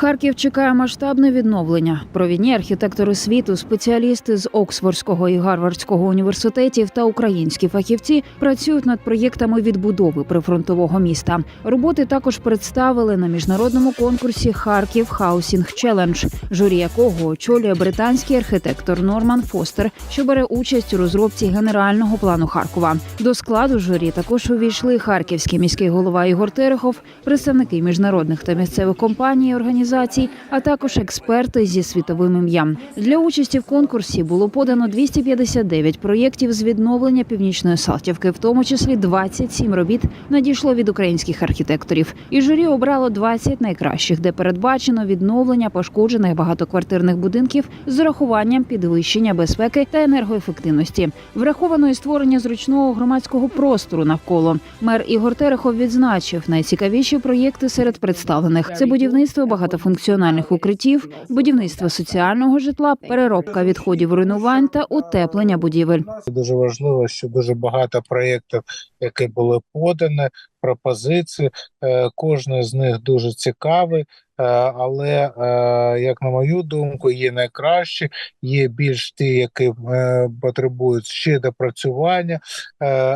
Харків чекає масштабне відновлення. Провідні архітектори світу, спеціалісти з Оксфордського і Гарвардського університетів та українські фахівці працюють над проєктами відбудови прифронтового міста. Роботи також представили на міжнародному конкурсі Харків Хаусінг Челендж, журі якого очолює британський архітектор Норман Фостер, що бере участь у розробці генерального плану Харкова. До складу журі також увійшли харківський міський голова Ігор Терехов, представники міжнародних та місцевих компаній і організацій, а також експерти зі світовим ім'ям. Для участі в конкурсі було подано 259 проєктів з відновлення північної Салтівки, в тому числі 27 робіт надійшло від українських архітекторів. І журі обрало 20 найкращих, де передбачено відновлення пошкоджених багатоквартирних будинків з урахуванням підвищення безпеки та енергоефективності. Враховано і створення зручного громадського простору навколо. Мер Ігор Терехов відзначив найцікавіші проєкти серед представлених: це будівництво багатофункціональних укриттів, будівництво соціального житла, переробка відходів руйнувань та утеплення будівель. Дуже важливо, що дуже багато проєктів, які були подані, пропозиції. е, Кожен з них дуже цікавий. е, Але, е, як на мою думку, є найкращі, є більш ті, які потребують ще допрацювання.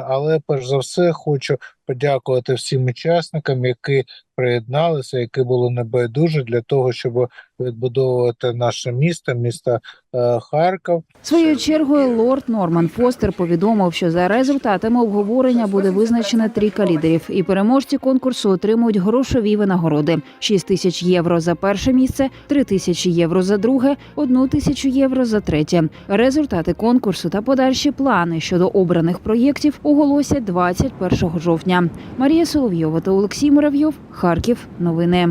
Але перш за все хочу подякувати всім учасникам, які приєдналися, які були небайдужі для того, щоб відбудовувати наше місто, місто е, Харків. Своєю чергою лорд Норман Фостер повідомив, що за результатами обговорення буде визначено трійка лідерів, і переможці конкурсу отримують грошові винагороди: 6 тисяч євро за перше місце, 3 тисячі євро за друге, 1 тисячу євро за третє. Результати конкурсу та подальші плани щодо обраних проєктів оголосять 21 жовтня. Марія Соловйова та Олексій Муравйов. Харків. Новини.